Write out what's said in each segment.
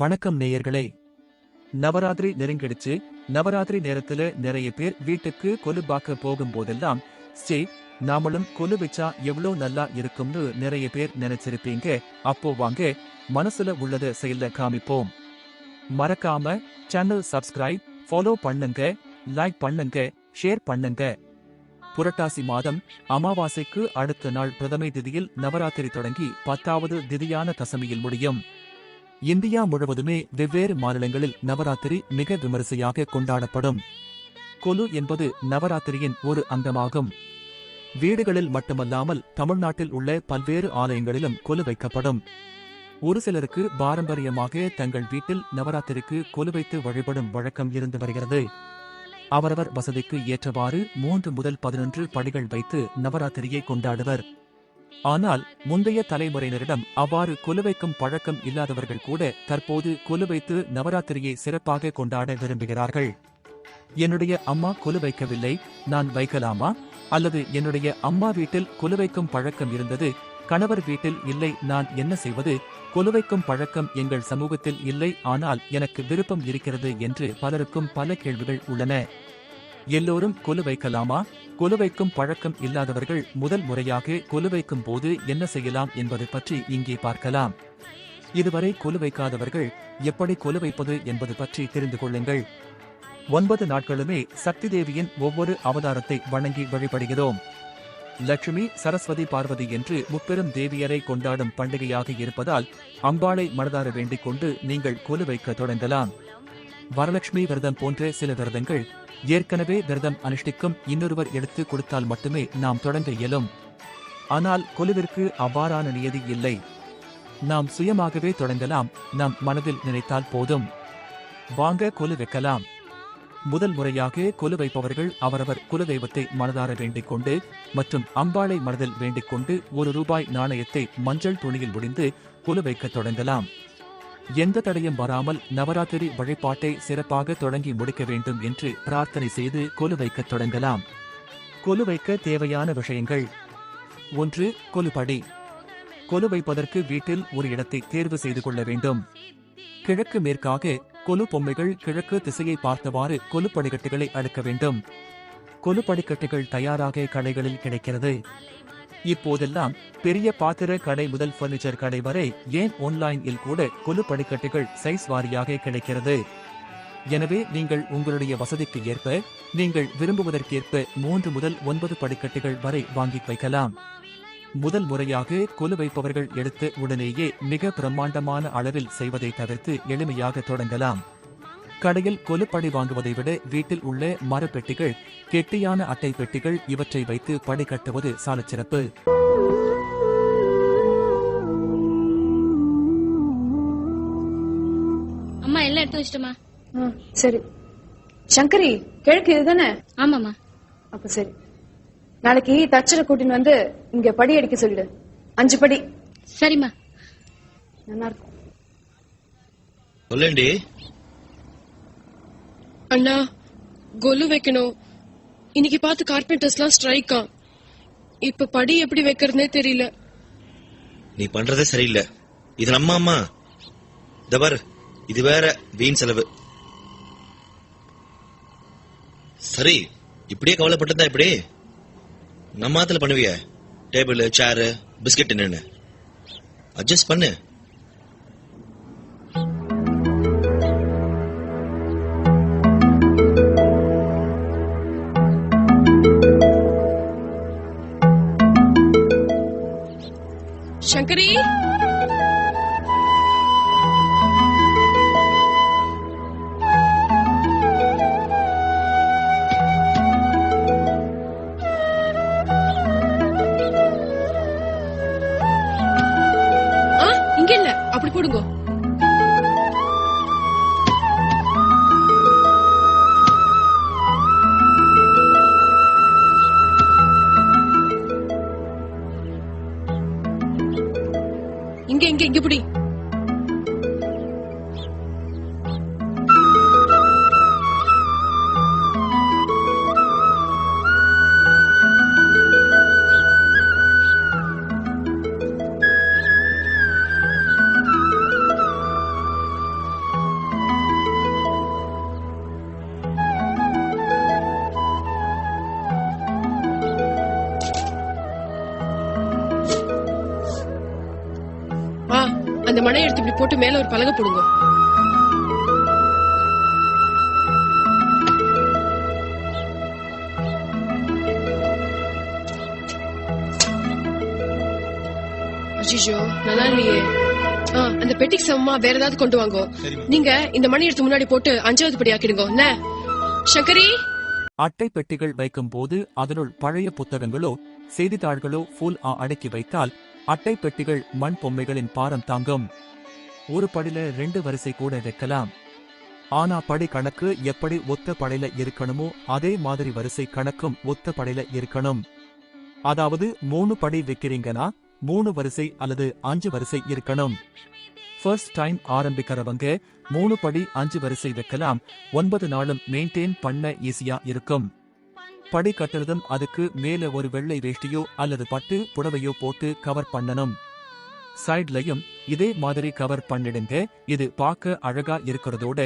வணக்கம் நேயர்களே. நவராத்திரி நெருங்கிடுச்சு நவராத்திரி நேரத்துல நிறைய பேர் வீட்டுக்கு கொலு பார்க்க போகும்போதெல்லாம் ஸ்டே நாமளும் கொலு வச்சா எவ்வளோ நல்லா இருக்கும்னு நிறைய பேர் நினைச்சிருப்பீங்க. அப்போ வாங்க மனசுல உள்ளத செயல்ல காமிப்போம். மறக்காம சேனல் சப்ஸ்கிரைப் ஃபாலோ பண்ணுங்க லைக் பண்ணுங்க ஷேர் பண்ணுங்க. புரட்டாசி மாதம் அமாவாசைக்கு அடுத்த நாள் பிரதமை திதியில் நவராத்திரி தொடங்கி பத்தாவது திதியான தசமியில் முடியும். இந்தியா முழுவதுமே வெவ்வேறு மாநிலங்களில் நவராத்திரி மிக விமரிசையாக கொண்டாடப்படும். கொலு என்பது நவராத்திரியின் ஒரு அங்கமாகும். வீடுகளில் மட்டுமல்லாமல் தமிழ்நாட்டில் உள்ள பல்வேறு ஆலயங்களிலும் கொலு வைக்கப்படும். ஒரு சிலருக்கு பாரம்பரியமாக தங்கள் வீட்டில் நவராத்திரிக்கு கொலு வைத்து வழிபடும் வழக்கம் இருந்து வருகிறது. அவரவர் வசதிக்கு ஏற்றவாறு மூன்று முதல் பதினொன்று படிகள் வைத்து நவராத்திரியை கொண்டாடுவர். ஆனால் முந்தைய தலைமுறையினரிடம் அவ்வாறு கொலுவைக்கும் பழக்கம் இல்லாதவர்கள் கூட தற்போது கொலு வைத்து நவராத்திரியை சிறப்பாக கொண்டாட விரும்புகிறார்கள். என்னுடைய அம்மா கொலு வைக்கவில்லை நான் வைக்கலாமா? அல்லது என்னுடைய அம்மா வீட்டில் கொலு வைக்கும் பழக்கம் இருந்தது கணவர் வீட்டில் இல்லை நான் என்ன செய்வது? கொலுவைக்கும் பழக்கம் எங்கள் சமூகத்தில் இல்லை ஆனால் எனக்கு விருப்பம் இருக்கிறது என்று பலருக்கும் பல கேள்விகள் உள்ளன. எல்லோரும் கொலு வைக்கலாமா? கொலு வைக்கும் பழக்கம் இல்லாதவர்கள் முதல் முறையாக கொலு வைக்கும் போது என்ன செய்யலாம் என்பது பற்றி இங்கே பார்க்கலாம். இதுவரை கொலு வைக்காதவர்கள் எப்படி கொலு வைப்பது என்பது பற்றி தெரிந்து கொள்ளுங்கள். ஒன்பது நாட்களுமே சக்தி தேவியின் ஒவ்வொரு அவதாரத்தை வணங்கி வழிபடுகிறோம். லட்சுமி சரஸ்வதி பார்வதி என்று முப்பெரும் தேவியரை கொண்டாடும் பண்டிகையாக இருப்பதால் அம்பாளை மனதார வேண்டிக் கொண்டு நீங்கள் கொலு வைக்க தொடங்கலாம். வரலட்சுமி விரதம் போன்ற சில விரதங்கள் ஏற்கனவே விரதம் அனுஷ்டிக்கும் இன்னொருவர் எடுத்து கொடுத்தால் மட்டுமே நாம் தொடங்க இயலும். ஆனால் கொலுவிற்கு அவ்வாறான நியதி இல்லை. நாம் சுயமாகவே தொடங்கலாம் நாம் மனதில் நினைத்தால் போதும். வாங்க கொலு வைக்கலாம். முதல் முறையாக கொலு வைப்பவர்கள் அவரவர் குலதெய்வத்தை மனதார வேண்டிக் கொண்டு மற்றும் அம்பாளை மனதில் வேண்டிக் கொண்டு ஒரு ரூபாய் நாணயத்தை மஞ்சள் துணியில் முடிந்து கொலு வைக்க தொடங்கலாம். எந்த தடையும் வராமல் நவராத்திரி வழிபாட்டை சிறப்பாக தொடங்கி முடிக்க வேண்டும் என்று பிரார்த்தனை செய்து கொலு வைக்க தொடங்கலாம். கொலு வைக்க தேவையான விஷயங்கள். ஒன்று கொலுபடி. கொலு வைப்பதற்கு வீட்டில் ஒரு இடத்தை தேர்வு செய்து கொள்ள வேண்டும். கிழக்கு மேற்காக கொலு பொம்மைகள் கிழக்கு திசையை பார்த்தவாறு கொலு படிக்கட்டுகளை அடுக்க வேண்டும். கொலு படிக்கட்டுகள் தயாராக கடைகளில் கிடைக்கிறது. இப்போதெல்லாம் பெரிய பாத்திர கடை முதல் பர்னிச்சர் கடை வரை ஏன் ஆன்லைனில் கூட கொலு படிக்கட்டுகள் சைஸ் வாரியாக கிடைக்கிறது? எனவே நீங்கள் உங்களுடைய வசதிக்கு ஏற்ப நீங்கள் விரும்புவதற்கேற்ப மூன்று முதல் ஒன்பது படிக்கட்டுகள் வரை வாங்கி வைக்கலாம். முதல் முறையாக கொலு வைப்பவர்கள் எடுத்து உடனேயே மிக பிரம்மாண்டமான அளவில் செய்வதை தவிர்த்து எளிமையாக தொடங்கலாம். கடையில் கொலுப்படி வாங்குவதை விட வீட்டில் உள்ள மரப்பெட்டிகள் கெட்டியான அட்டை பெட்டிகள் இவற்றை வைத்து படி கட்டுவது சாலச் சிறப்பு அம்மா எல்லாம் எடுத்து வச்சிட்டமா சரி. சங்கரி கிழக்கு இதுதானே? ஆமாம்மா. அப்ப சரி. நாளைக்கு தச்சரை கூட்டின்னு வந்து இங்க படி அடிக்க சொல்லிடு. அஞ்சு படி. சரிம்மா. நல்லா இருக்கும். சொல்லேண்டி அண்ணா கொலு வைக்கணும். இன்னைக்கு பார்த்து கார்பெண்டர்ஸ்லாம் ஸ்ட்ரைக்கா இப்ப படி எப்படி வைக்கிறதுனே தெரியல. நீ பண்றதே சரியில்லை. இது நம்ம அம்மா. இந்த இது வேற வீண் செலவு. சரி இப்படியே கவலைப்பட்டதா இப்படி நம்ம ஆத்துல பண்ணுவிய? டேபிள் சேரு பிஸ்கட் என்னன்னு. அட்ஜஸ்ட் பண்ணு. அப்படி போடுங்க. இங்க இங்க இங்க புடி. அந்த மனை எடுத்து இப்படி போட்டு மேல ஒரு பலகை போடுங்க. அஜிஜோ நல்லா இல்லையே. ஆ, அந்த பெட்டிக்கு சமமா வேற ஏதாவது கொண்டு வாங்க. நீங்க இந்த மணி எடுத்து முன்னாடி போட்டு அஞ்சாவது படி ஆக்கிடுங்க. என்ன? சங்கரி? அட்டை பெட்டிகள் வைக்கும் போது அதனுள் பழைய புத்தகங்களோ செய்தித்தாள்களோ ஃபுல் ஆ அடக்கி வைத்தால் அட்டை பெட்டிகள் மண் பொம்மைகளின் பாரம் தாங்கும். ஒரு படில ரெண்டு வரிசை கூட வைக்கலாம். ஆனா படி கணக்கு எப்படி ஒத்த படையில இருக்கணுமோ அதே மாதிரி வரிசை கணக்கும் ஒத்த படையில இருக்கணும். அதாவது மூணு படி வைக்கிறீங்கன்னா மூணு வரிசை அல்லது அஞ்சு வரிசை இருக்கணும். ஃபர்ஸ்ட் டைம் ஆரம்பிக்கிறவங்க மூணு படி அஞ்சு வரிசை வைக்கலாம். ஒன்பது நாளும் மெயின்டைன் பண்ண ஈஸியா இருக்கும். படி கட்டுறதும் அதுக்கு மேல ஒரு வெள்ளை வேஷ்டியோ அல்லது பட்டு புடவையோ போட்டு கவர் பண்ணணும். சைட்லையும் இதே மாதிரி கவர் பண்ணிடுங்க. இது பார்க்க அழகா இருக்கிறதோட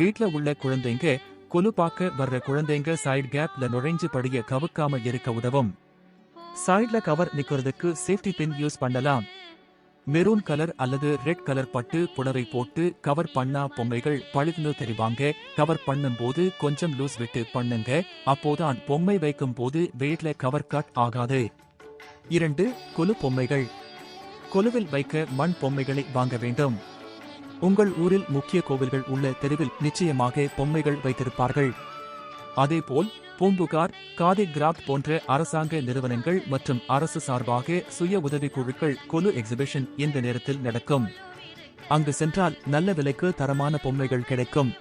வீட்ல உள்ள குழந்தைங்க கொலு பார்க்க வர்ற குழந்தைங்க சைடு கேப்ல நுழைஞ்சு படிய கவுக்காம இருக்க உதவும். சைட்ல கவர் நிக்கிறதுக்கு சேஃப்டி பின் யூஸ் பண்ணலாம். மெரூன் கலர் அல்லது ரெட் கலர் பட்டு புடவை போட்டு கவர் பண்ணா பொம்மைகள் பழுதுன்னு தெரிவாங்க. கவர் பண்ணும்போது கொஞ்சம் லூஸ் விட்டு பண்ணுங்க. அப்போதான் பொம்மை வைக்கும் போது வெயிட்ல கவர் கட் ஆகாது. இரண்டு கொலு பொம்மைகள். கொலுவில் வைக்க மண் பொம்மைகளை வாங்க வேண்டும். உங்கள் ஊரில் முக்கிய கோவில்கள் உள்ள தெருவில் நிச்சயமாக பொம்மைகள் வைத்திருப்பார்கள். அதேபோல் பூம்புகார் காதி கிராப் போன்ற அரசாங்க நிறுவனங்கள் மற்றும் அரசு சார்பாக சுய உதவிக்குழுக்கள் குழு எக்ஸிபிஷன் இந்த நேரத்தில் நடக்கும். அங்கு சென்றால் நல்ல விலைக்கு தரமான பொம்மைகள் கிடைக்கும்.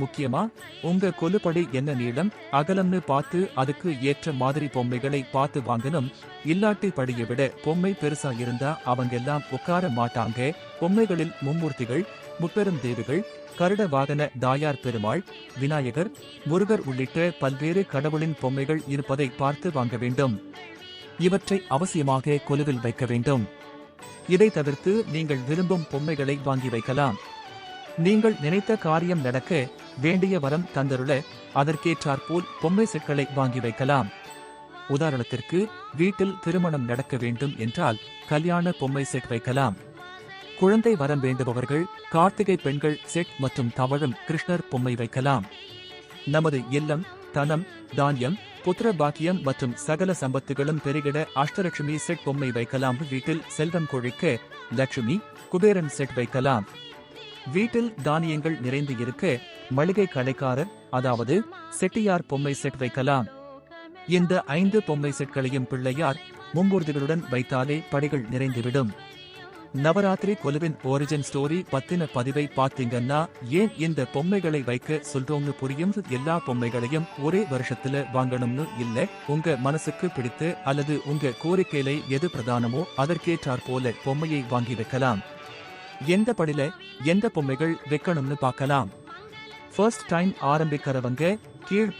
முக்கியமா? உங்க கொலுப்படி என்ன நீளம்? அகலம்னு பார்த்து அதுக்கு ஏற்ற மாதிரி பொம்மைகளை பார்த்து வாங்கணும். இல்லாட்டி படியை விட பொம்மை பெருசா இருந்தா அவங்க எல்லாம் உட்கார மாட்டாங்க. பொம்மைகளில் மும்மூர்த்திகள் முப்பெரும் தேவிகள் கருட வாகன தாயார் பெருமாள் விநாயகர் முருகர் உள்ளிட்ட பல்வேறு கடவுளின் பொம்மைகள் இருப்பதை பார்த்து வாங்க வேண்டும். இவற்றை அவசியமாக கொலுவில் வைக்க வேண்டும். இதை தவிர்த்து நீங்கள் விரும்பும் பொம்மைகளை வாங்கி வைக்கலாம். நீங்கள் நினைத்த காரியம் நடக்க வேண்டிய வரம் தந்தருள அதற்கேற்றாற்போல் பொம்மை செட்களை வாங்கி வைக்கலாம். உதாரணத்திற்கு வீட்டில் திருமணம் நடக்க வேண்டும் என்றால் கல்யாண பொம்மை செட் வைக்கலாம். குழந்தை வரம் வேண்டுபவர்கள் கார்த்திகை பெண்கள் செட் மற்றும் தவழும் கிருஷ்ணர் பொம்மை வைக்கலாம். நமது இல்லம் தனம் தானியம் புத்திர பாக்கியம் மற்றும் சகல சம்பத்துகளும் பெருகிட அஷ்டலட்சுமி செட் பொம்மை வைக்கலாம் வீட்டில் செல்வம் கொழிக்க லட்சுமி குபேரன் செட் வைக்கலாம். வீட்டில் தானியங்கள் நிறைந்து இருக்க மளிகை கடைக்காரர் அதாவது செட்டியார் பொம்மை செட் வைக்கலாம். இந்த ஐந்து பொம்மை செட்களையும் பிள்ளையார் மும்பூர்திகளுடன் வைத்தாலே படிகள் நிறைந்துவிடும். நவராத்திரி கொலுவின் ஒரிஜின் ஸ்டோரி பத்தின பதிவை பார்த்தீங்கன்னா ஏன் இந்த பொம்மைகளை வைக்க சொல்றோம்னு புரியும் எல்லா பொம்மைகளையும் ஒரே வருஷத்துல வாங்கணும்னு இல்ல உங்க மனசுக்கு பிடித்து அல்லது உங்க கோரிக்கையில எது பிரதானமோ அதற்கேற்றாற் போல பொம்மையை வாங்கி வைக்கலாம். எந்த படில எந்த பொம்மைகள் வைக்கணும்னு பார்க்கலாம். ஃபர்ஸ்ட் டைம் ஆரம்பிக்கிறவங்க கீழ்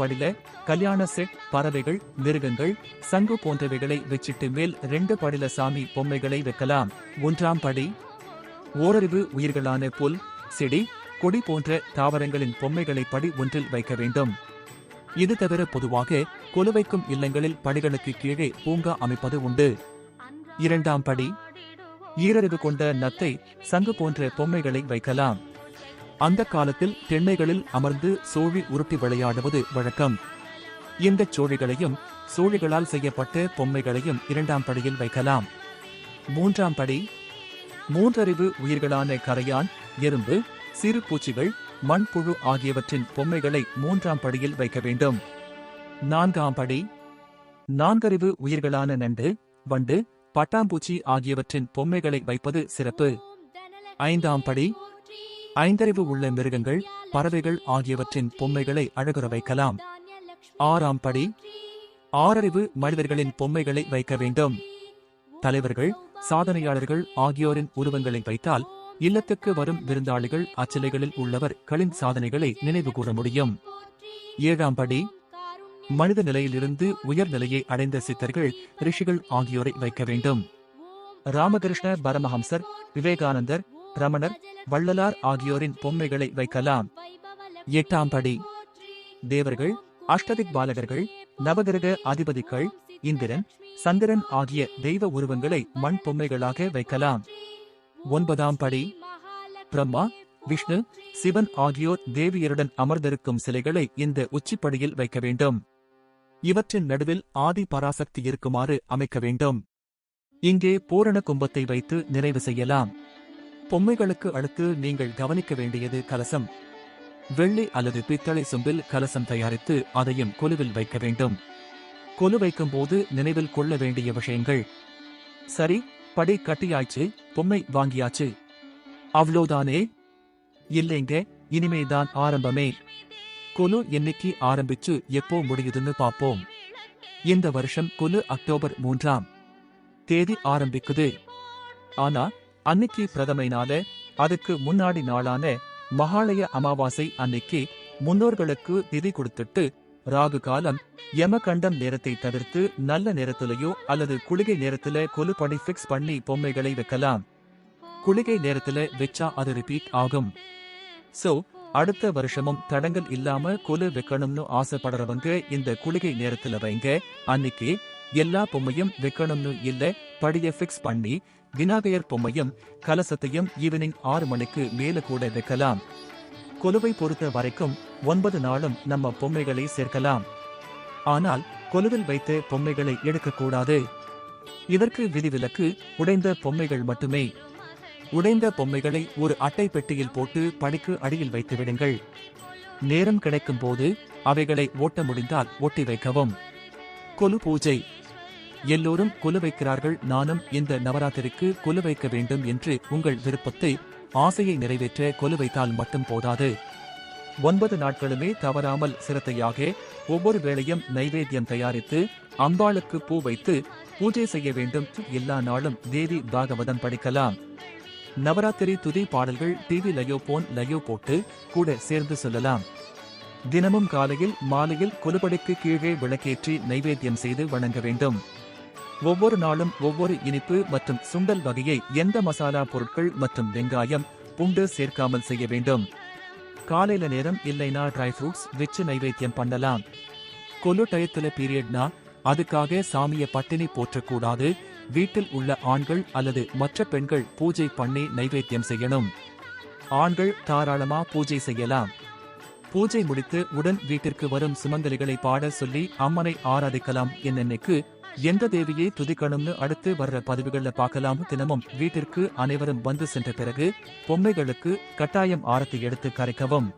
கல்யாண செட் பறவைகள் மிருகங்கள் சங்கு போன்றவைகளை வச்சிட்டு மேல் ரெண்டு படில சாமி பொம்மைகளை வைக்கலாம். ஒன்றாம் படி ஓரறிவு உயிர்களான புல் செடி கொடி போன்ற தாவரங்களின் பொம்மைகளை படி ஒன்றில் வைக்க வேண்டும். இது தவிர பொதுவாக குலுவைக்கும் இல்லங்களில் படிகளுக்கு கீழே பூங்கா அமைப்பது உண்டு. இரண்டாம் படி ஈரறிவு கொண்ட நத்தை சங்கு போன்ற பொம்மைகளை வைக்கலாம். அந்த காலத்தில் தென்னைகளில் அமர்ந்து சோழி உருட்டி விளையாடுவது வழக்கம். இந்த சோழிகளையும் சோழிகளால் செய்யப்பட்ட பொம்மைகளையும் இரண்டாம் படியில் வைக்கலாம். மூன்றாம் படி மூன்றறிவு உயிர்களான கரையான் எறும்பு சிறு பூச்சிகள் மண்புழு ஆகியவற்றின் பொம்மைகளை மூன்றாம் படியில் வைக்க வேண்டும். நான்காம் படி நான்கறிவு உயிர்களான நண்டு வண்டு பட்டாம்பூச்சி ஆகியவற்றின் பொம்மைகளை வைப்பது சிறப்பு. ஐந்தாம் படி ஐந்தறிவு உள்ள மிருகங்கள் பறவைகள் ஆகியவற்றின் பொம்மைகளை அழகுற வைக்கலாம். ஆறாம் படி ஆறறிவு மனிதர்களின் பொம்மைகளை வைக்க வேண்டும். தலைவர்கள் சாதனையாளர்கள் ஆகியோரின் உருவங்களை வைத்தால் இல்லத்துக்கு வரும் விருந்தாளிகள் அச்சிலைகளில் உள்ளவர் களின் சாதனைகளை நினைவு கூற முடியும். ஏழாம் படி மனித நிலையிலிருந்து உயர் நிலையை அடைந்த சித்தர்கள் ரிஷிகள் ஆகியோரை வைக்க வேண்டும். ராமகிருஷ்ண பரமஹம்சர் விவேகானந்தர் ரமணர் வள்ளலார் ஆகியோரின் பொம்மைகளை வைக்கலாம். எட்டாம் படி. தேவர்கள் அஷ்டதிக் பாலகர்கள் நவகிரக அதிபதிகள் இந்திரன் சந்திரன் ஆகிய தெய்வ உருவங்களை மண் பொம்மைகளாக வைக்கலாம். ஒன்பதாம் படி. பிரம்மா விஷ்ணு சிவன் ஆகியோர் தேவியருடன் அமர்ந்திருக்கும் சிலைகளை இந்த உச்சிப்படியில் வைக்க வேண்டும். இவற்றின் நடுவில் ஆதி பராசக்தி இருக்குமாறு அமைக்க வேண்டும். இங்கே பூரண கும்பத்தை வைத்து நிறைவு செய்யலாம். பொம்மைகளுக்கு அடுத்து நீங்கள் கவனிக்க வேண்டியது கலசம். வெள்ளி அல்லது பித்தளை சொம்பில் கலசம் தயாரித்து அதையும் கொலுவில் வைக்க வேண்டும். கொலு வைக்கும் போது நினைவில் கொள்ள வேண்டிய விஷயங்கள். சரி படி கட்டியாச்சு பொம்மை வாங்கியாச்சு. அவ்வளோதானே? இல்லைங்க இனிமேதான் ஆரம்பமே. கொலு என்னைக்கு ஆரம்பிச்சு எப்போ முடியுதுன்னு பார்ப்போம். இந்த வருஷம் கொலு அக்டோபர் மூன்றாம் தேதி ஆரம்பிக்குது. ஆனா அன்னைக்கு பிரதமைனால அதுக்கு முன்னாடி நாளான மகாலய அமாவாசை அன்னைக்கு முன்னோர்களுக்கு திதி கொடுத்துட்டு ராகு காலம் யமகண்டம் நேரத்தை தவிர்த்து நல்ல நேரத்திலேயோ அல்லது குளிகை நேரத்துல கொலு பணி ஃபிக்ஸ் பண்ணி பொம்மைகளை வைக்கலாம். குளிகை நேரத்துல வச்சா அது ரிப்பீட் ஆகும். சோ அடுத்த வருஷமும் தடங்கல் இல்லாம கொலு வைக்கணும்னு ஆசைப்படுறவங்க இந்த குளிகை நேரத்துல வைங்க. அன்னைக்கு எல்லா பொம்மையும் வைக்கணும்னு இல்ல படிய ஃபிக்ஸ் பண்ணி விநாயகர் பொம்மையும் கலசத்தையும் ஈவினிங் ஆறு மணிக்கு மேல கூட வைக்கலாம். கொலுவை பொறுத்த வரைக்கும் ஒன்பது நாளும் நம்ம பொம்மைகளை சேர்க்கலாம். ஆனால் கொலுவில் வைத்த பொம்மைகளை எடுக்கக்கூடாது. இதற்கு விதிவிலக்கு உடைந்த பொம்மைகள் மட்டுமே. உடைந்த பொம்மைகளை ஒரு அட்டை பெட்டியில் போட்டு படிக்கு அடியில் வைத்து விடுங்கள். நேரம் கிடைக்கும் போது அவைகளை ஓட்ட முடிந்தால் ஒட்டி வைக்கவும். கொலு பூஜை. எல்லோரும் கொலு வைக்கிறார்கள் நானும் இந்த நவராத்திரிக்கு கொலு வைக்க வேண்டும் என்று உங்கள் விருப்பத்தை ஆசையை நிறைவேற்ற கொலு வைத்தால் மட்டும் போதாது. ஒன்பது நாட்களுமே தவறாமல் சிரத்தையாக ஒவ்வொரு வேளையும் நைவேத்தியம் தயாரித்து அம்பாளுக்கு பூ வைத்து பூஜை செய்ய வேண்டும். எல்லா நாளும் தேவி பாகவதம் படிக்கலாம். நவராத்திரி துதி பாடல்கள் டிவி லயோ போன் லயோ போட்டு கூட சேர்ந்து சொல்லலாம். தினமும் காலையில் மாலையில் குலுபடிக்கு கீழே விளக்கேற்றி நைவேத்தியம் செய்து வணங்க வேண்டும். ஒவ்வொரு நாளும் ஒவ்வொரு இனிப்பு மற்றும் சுண்டல் வகையை எந்த மசாலா பொருட்கள் மற்றும் வெங்காயம் பூண்டு சேர்க்காமல் செய்ய வேண்டும். காலையில நேரம் இல்லைனா ட்ரை ஃப்ரூட்ஸ் வச்சு நைவேத்தியம் பண்ணலாம். கொலு டயத்துல பீரியட்னா அதுக்காக சாமியை பட்டினி போற்றக்கூடாது வீட்டில் உள்ள ஆண்கள் அல்லது மற்ற பெண்கள் பூஜை பண்ணி நைவேத்தியம் செய்யணும். ஆண்கள் தாராளமா பூஜை செய்யலாம். பூஜை முடித்து உடன் வீட்டிற்கு வரும் சுமங்கலிகளை பாட சொல்லி அம்மனை ஆராதிக்கலாம் என்னென்னைக்கு எந்த தேவியை துதிக்கணும்னு அடுத்து வர்ற பதிவுகள்ல பார்க்கலாம் தினமும் வீட்டிற்கு அனைவரும் வந்து சென்ற பிறகு பொம்மைகளுக்கு கட்டாயம் ஆரத்தி எடுத்து கரைக்கவும்.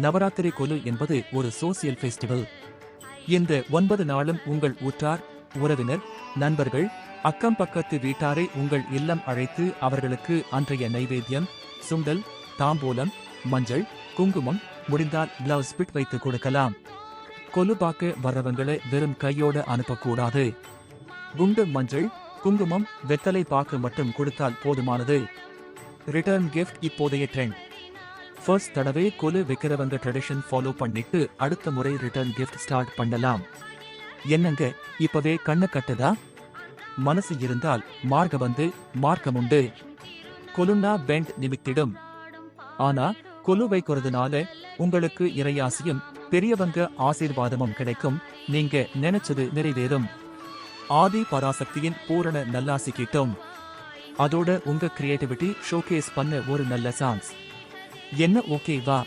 நவராத்திரி கொலு என்பது ஒரு சோசியல் ஃபெஸ்டிவல். இந்த ஒன்பது நாளும் உங்கள் உற்றார் உறவினர் நண்பர்கள் அக்கம் பக்கத்து வீட்டாரை உங்கள் இல்லம் அழைத்து அவர்களுக்கு அன்றைய நைவேத்தியம் சுண்டல் தாம்பூலம் மஞ்சள் குங்குமம் முடிந்தால் பிளவுஸ் பிட் வைத்து கொடுக்கலாம். கொலு பார்க்க வர்றவங்களை வெறும் கையோடு அனுப்பக்கூடாது. குண்டு மஞ்சள் குங்குமம் வெத்தலை பாக்கு மட்டும் கொடுத்தால் போதுமானது. ரிட்டர்ன் கிஃப்ட் இப்போதைய ட்ரெண்ட் ஃபர்ஸ்ட் தடவை கொலு வைக்கிறவங்க ட்ரெடிஷன் ஃபாலோ பண்ணிட்டு அடுத்த முறை ரிட்டர்ன் கிஃப்ட் ஸ்டார்ட் பண்ணலாம். என்னங்க இப்பவே கண்ணை கட்டுதா? மனசு இருந்தால் மார்க்க வந்து மார்க்கம் உண்டு கொலுன்னா பெண்ட் நிமித்திடும். ஆனா கொலு வைக்கிறதுனால உங்களுக்கு இறையாசியும் பெரியவங்க ஆசீர்வாதமும் கிடைக்கும். நீங்க நினைச்சது நிறைவேறும். ஆதி பராசக்தியின் பூரண நல்லாசி கிட்டும். அதோட உங்க கிரியேட்டிவிட்டி ஷோகேஸ் பண்ண ஒரு நல்ல சான்ஸ் என்ன ஓகே வா?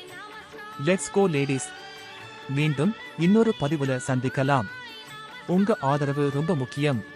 லெட்ஸ் கோ லேடிஸ் மீண்டும் இன்னொரு பதிவுல சந்திக்கலாம். உங்க ஆதரவு ரொம்ப முக்கியம்.